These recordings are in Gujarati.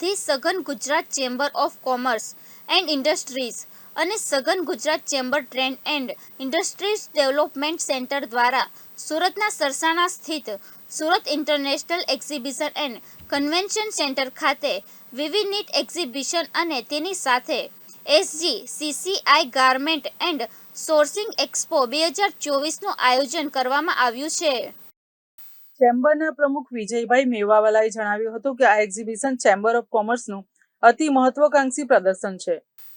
આજથી Southern Gujarat Chamber of Commerce and Industries અને Southern Gujarat Chamber Trade and Industries Development Centre દ્વારા સુરતના સરસાણા સ્થિત Surat International Exhibition and Convention Centre ખાતે વિવિધ નીટ એક્ઝિબિશન અને તેની સાથે SG, CCI garment and sourcing expo બે હજાર ચોવીસનું આયોજન કરવામાં આવ્યું છે. ચેમ્બરના પ્રમુખ વિજયભાઈ મેવાવાલાએ જણાવ્યું હતું કે આ એક્ઝિબિશન ચેમ્બર ઓફ કોમર્સનું અતિ મહત્વકાંક્ષી પ્રદર્શન છે.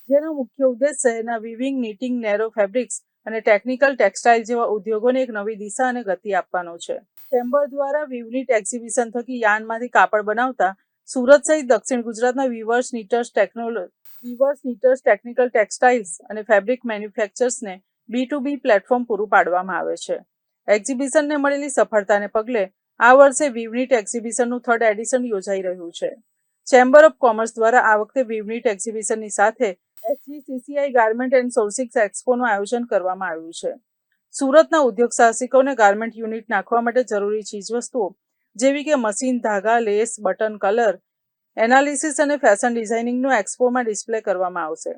જેનો મુખ્ય ઉદ્દેશ શહેરના વિવિંગ નીટિંગ નેરો ફેબ્રિક્સ અને ટેકનિકલ ટેક્સટાઇલ જેવા ઉદ્યોગોને એક નવી દિશા અને ગતિ આપવાનો છે. ચેમ્બર દ્વારા વિવનીટ એક્ઝિબિશન થકી યાનમાંથી કાપડ બનાવતા સુરત સહિત દક્ષિણ ગુજરાતના વિવર્સ નીટર્સ ટેકનોલો વિવર્સ નીટર્સ ટેકનિકલ ટેક્સટાઇલ્સ અને ફેબ્રિક મેન્યુફેક્ચર્સને બી ટુ બી પ્લેટફોર્મ પૂરું પાડવામાં આવે છે. એક્ઝિબિશનને મળેલી સફળતાને પગલે આ વર્ષે વિવનિટ એક્ઝિબિશનનું થર્ડ એડિશન યોજાઈ રહ્યું છે. ચેમ્બર ઓફ કોમર્સ દ્વારા આ વખતે વિવનિટ એક્ઝિબિશનની સાથે એસજીસીસીઆઈ ગાર્મેન્ટ એન્ડ સોર્સિંગ એક્સપોનું આયોજન કરવામાં આવ્યું છે. સુરતના ઉદ્યોગ સાહસિકોને ગાર્મેન્ટ યુનિટ નાખવા માટે જરૂરી ચીજવસ્તુઓ જેવી કે મશીન ધાગા લેસ બટન કલર એનાલિસિસ અને ફેશન ડિઝાઇનિંગનું એક્સપોમાં ડિસ્પ્લે કરવામાં આવશે.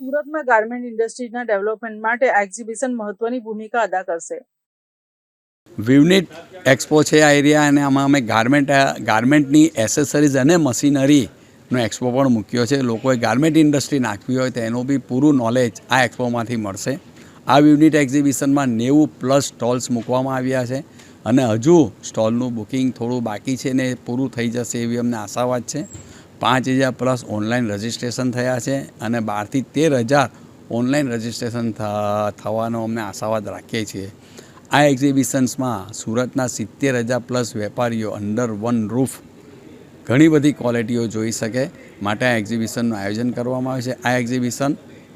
સુરતમાં ગાર્મેન્ટ ઇન્ડસ્ટ્રીઝના ડેવલપમેન્ટ માટે આ એક્ઝિબિશન મહત્વની ભૂમિકા અદા કરશે. વિવનિટ એક્સપો છે આ એરિયા અને આમાં અમે ગાર્મેન્ટ ગાર્મેન્ટની એસેસરીઝ અને મશીનરીનો એક્સપો પણ મૂક્યો છે. લોકોએ ગાર્મેન્ટ ઇન્ડસ્ટ્રી નાખવી હોય તો એનું બી પૂરું નોલેજ આ એક્સપોમાંથી મળશે. આ યુનિટ એક્ઝિબિશનમાં નેવું પ્લસ સ્ટોલ્સ મૂકવામાં આવ્યા છે અને હજુ સ્ટોલનું બુકિંગ થોડું બાકી છે ને પૂરું થઈ જશે એવી અમને આશાવાદ છે. પાંચ હજાર પ્લસ ઓનલાઈન રજિસ્ટ્રેશન થયા છે અને બારથી તેર હજાર ઓનલાઈન રજિસ્ટ્રેશન થવાનો અમને આશાવાદ રાખીએ છીએ. આ એક્ઝિબિશન્સમાં સુરતના સિત્તેર હજાર પ્લસ વેપારીઓ અંડર વન રૂફ ઘણી બધી ક્વોલિટીઓ જોઈ શકે. માટે આ એક્ઝિબિશનનું આયોજન કરવામાં આવે છે. આ એક્ઝિબિશન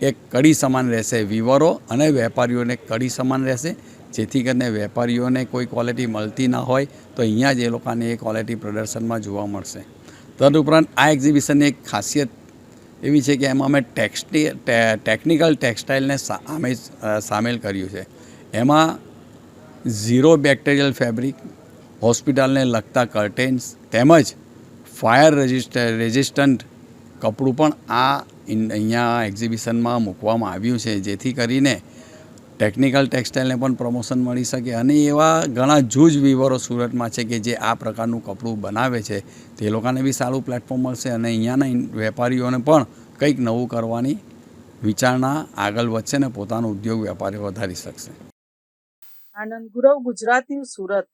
એક કડી સમાન રહેશે. વિવરો અને વેપારીઓને કડી સમાન રહેશે. જેથી કરીને વેપારીઓને કોઈ ક્વોલિટી મળતી ના હોય તો અહીંયા જ એ લોકોને એ ક્વોલિટી પ્રદર્શનમાં જોવા મળશે. તદુપરાંત આ એક્ઝિબિશનની એક ખાસિયત એવી છે કે એમાં અમે ટેક્સટી ટેકનિકલ ટેક્સટાઇલને સામે સામેલ કર્યું છે. એમાં ઝીરો બેક્ટેરિયલ ફેબ્રિક, હોસ્પિટલને લગતા કર્ટેન્સ તેમજ ફાયર રજિસ્ટ રેઝિસ્ટન્ટ કપડું પણ આ અહીંયા એક્ઝિબિશનમાં મૂકવામાં આવ્યું છે. જેથી કરીને ટેકનિકલ ટેક્સટાઇલને પણ પ્રમોશન મળી શકે. અને એવા ઘણા જૂજ વિવરો સુરતમાં છે કે જે આ પ્રકારનું કપડું બનાવે છે, તે લોકોને બી સારું પ્લેટફોર્મ મળશે અને અહીંયાના વેપારીઓને પણ કંઈક નવું કરવાની વિચારણા આગળ વધશે ને પોતાનો ઉદ્યોગ વેપારી વધારી શકશે. આનંદ. ગુરવ ગુજરાતી સુરત.